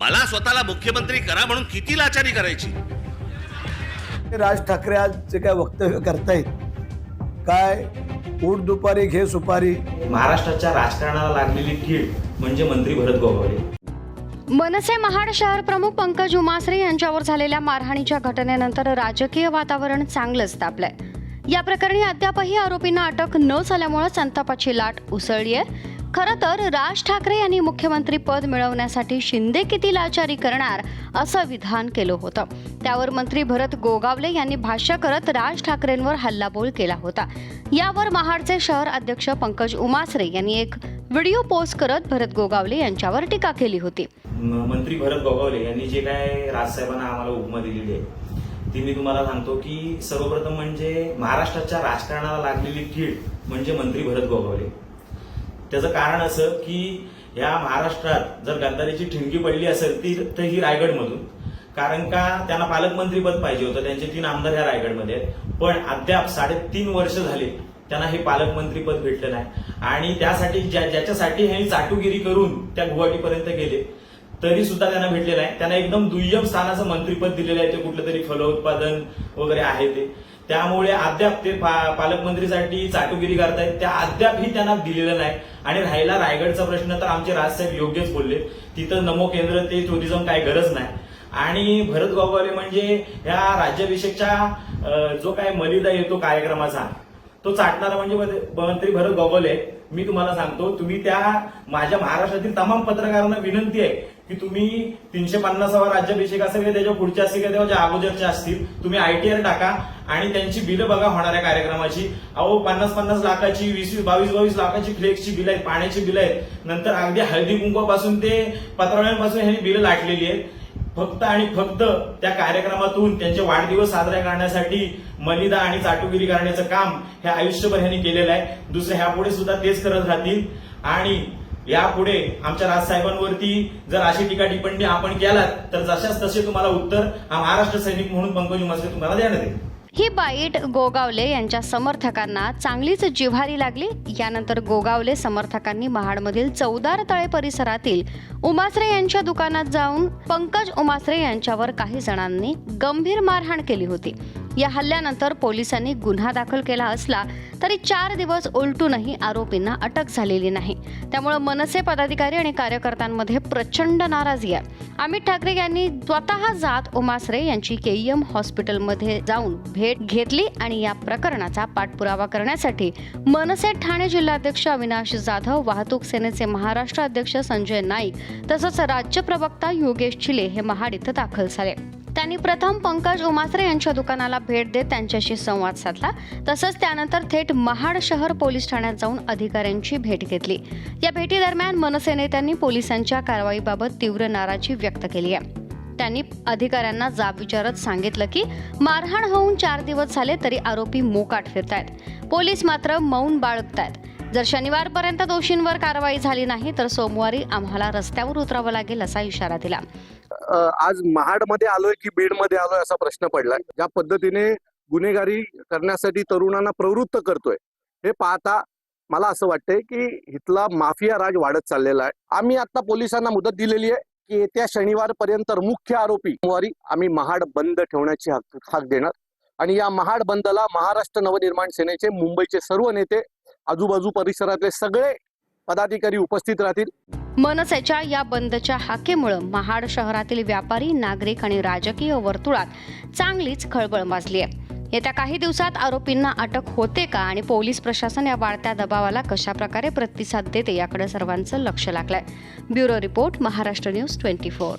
मला स्वतःला मुख्यमंत्री करा म्हणून किती लाचारी करायची? राज ठाकरे आज जे काय वक्तव्य करतायत काय ऊट दुपारी घे सुपारी. महाराष्ट्राच्या राजकारणाला लागलेली कीड म्हणजे मंत्री भरत गोगावले. मनसे महाड शहर प्रमुख पंकज उमासरे यांच्यावर झालेल्या मारहाणीच्या घटनेनंतर राजकीय वातावरण चांगलंच तापलंय. या प्रकरणी अद्यापही आरोपींना अटक न झाल्यामुळे संतापाची लाट उसळली आहे खरं तर राज ठाकरे यांनी मुख्यमंत्री पद मिळवण्यासाठी शिंदे किती लाचारी करणार असं विधान केलं होतं. त्यावर मंत्री भरत गोगावले यांनी भाष्य करत राज ठाकरेंवर हल्लाबोल केला होता. यावर महाडचे शहर अध्यक्ष पंकज उमासरे यांनी एक व्हिडिओ पोस्ट करत भरत गोगावले यांच्यावर टीका केली होती. मंत्री भरत गोगावले यांनी जे काय राजसाहेबांना आम्हाला उपमा दिलेली आहे ती मी तुम्हाला सांगतो की सर्वप्रथम म्हणजे महाराष्ट्राच्या राजकारणाला लागलेली कीड म्हणजे मंत्री भरत गोगावले. त्याचं कारण असं की या महाराष्ट्रात जर गद्दारीची ठिणगी पडली असेल ती तर ही रायगडमधून. कारण का त्यांना पालकमंत्रीपद पाहिजे होतं. त्यांचे तीन आमदार ह्या रायगडमध्ये आहेत. पण अद्याप साडेतीन वर्ष झाले त्यांना हे पालकमंत्रीपद भेटलं नाही. आणि त्यासाठी ज्या ज्याच्यासाठी हे चाटुगिरी करून त्या गुवाहाटीपर्यंत गेले तरी सुद्धा त्यांना भेटलेलं आहे त्यांना एकदम दुय्यम स्थानाचं मंत्रीपद दिलेलं आहे. ते कुठलं तरी फलोत्पादन वगैरे आहे ते. त्यामुळे अद्याप ते पा- पालकमंत्रीसाठी चाटुगिरी करतायत. त्या अद्यापही त्यांना दिलेलं नाही. आणि राहिला रायगडचा प्रश्न तर आमचे राजसाहेब योग्यच बोलले. तिथं नमो केंद्र ते टुरिझम काय गरज नाही. आणि भरत गोगावले म्हणजे ह्या राज्याभिषेकच्या जो काय मलिदा येतो कार्यक्रमाचा तो चाटणारा म्हणजे मंत्री भरत गोगावले. मी तुम्हाला सांगतो तुम्ही त्या माझ्या महाराष्ट्रातील तमाम पत्रकारांना विनंती आहे. की तुम्ही तीनशे पन्नासावा राज्याभिषेक असेल की त्याच्या पुढच्या असतील किंवा त्याच्या अगोदरच्या असतील तुम्ही आयटीआर टाका आणि त्यांची बिलं बघा होणाऱ्या कार्यक्रमाची. अहो पन्नास पन्नास लाखाची वीस वीस बावीस बावीस लाखाची फ्लेक्सची बिलं आहेत पाण्याची बिलं आहेत. नंतर अगदी हळदी कुंकवापासून ते पत्रावळ्यांपासून ह्यांनी बिलं लाटलेली आहेत. फक्त आणि फक्त त्या कार्यक्रमातून त्यांचे वाढदिवस साजरा करण्यासाठी मलिदा आणि चाटुगिरी करण्याचं काम हे आयुष्यभर ह्यांनी केलेलं आहे. दुसरं ह्यापुढे सुद्धा तेच करत राहतील. आणि यापुढे आमच्या राजसाहेबांवरती जर अशी टीका टिप्पणी आपण केलात तर जशाच तसे तुम्हाला उत्तर हा महाराष्ट्र सैनिक म्हणून पंकज उमासरे तुम्हाला देण्यात येईल. ही बाईट गोगावले यांच्या समर्थकांना चांगलीच जिव्हारी लागली. यानंतर गोगावले समर्थकांनी महाडमधील चौदार तळे परिसरातील उमासरे यांच्या दुकानात जाऊन पंकज उमासरे यांच्यावर काही जणांनी गंभीर मारहाण केली होती. या हल्ल्यानंतर पोलिसांनी गुन्हा दाखल केला असला तरी चार दिवस उलटूनही आरोपींना अटक झालेली नाही. त्यामुळे मनसे पदाधिकारी आणि कार्यकर्त्यांमध्ये प्रचंड नाराजी आहे. अमित ठाकरे यांनी स्वतः जात उमासरे यांची केईएम हॉस्पिटलमध्ये जाऊन भेट घेतली आणि या प्रकरणाचा पाठपुरावा करण्यासाठी मनसे ठाणे जिल्हाध्यक्ष अविनाश जाधव वाहतूक सेनेचे महाराष्ट्र अध्यक्ष संजय नाईक तसंच राज्य प्रवक्ता योगेश चिले हे महाड इथं दाखल झाले. त्यांनी प्रथम पंकज उमासरे यांच्या दुकानाला भेट देत त्यांच्याशी संवाद साधला. तसंच त्यानंतर थेट महाड शहर पोलीस ठाण्यात जाऊन अधिकाऱ्यांची भेट घेतली. या भेटीदरम्यान मनसे नेत्यांनी पोलिसांच्या कारवाईबाबत तीव्र नाराजी व्यक्त केली आहे. त्यांनी अधिकाऱ्यांना जाब विचारत सांगितलं की मारहाण होऊन चार दिवस झाले तरी आरोपी मोकाट फिरतायत. पोलीस मात्र मौन बाळगतायत. जर शनिवारपर्यंत दोषींवर कारवाई झाली नाही तर सोमवारी आम्हाला रस्त्यावर उतरावं लागेल असा इशारा दिला. आज महाडमध्ये आलोय की बीडमध्ये आलोय असा प्रश्न पडलाय. ज्या पद्धतीने गुन्हेगारी करण्यासाठी तरुणांना प्रवृत्त करतोय हे पाहता मला असं वाटतंय की इथला माफिया राज वाढत चाललेला आहे. आम्ही आता पोलिसांना मुदत दिलेली आहे की येत्या शनिवारपर्यंत मुख्य आरोपी सोमवारी आम्ही महाड बंद ठेवण्याची हाक देणार. आणि या महाड बंदला महाराष्ट्र नवनिर्माण सेनेचे मुंबईचे सर्व नेते आजूबाजू परिसरातले सगळे पदाधिकारी उपस्थित राहतील. मनसेच्या या बंदच्या हाकेमुळं महाड शहरातील व्यापारी नागरिक आणि राजकीय वर्तुळात चांगलीच खळबळ माजली आहे येत्या काही दिवसात आरोपींना अटक होते का आणि पोलीस प्रशासन या वाढत्या दबावाला कशा प्रकारे प्रतिसाद देते याकडे सर्वांचं लक्ष लागलंय. Bureau report Maharashtra news twenty four.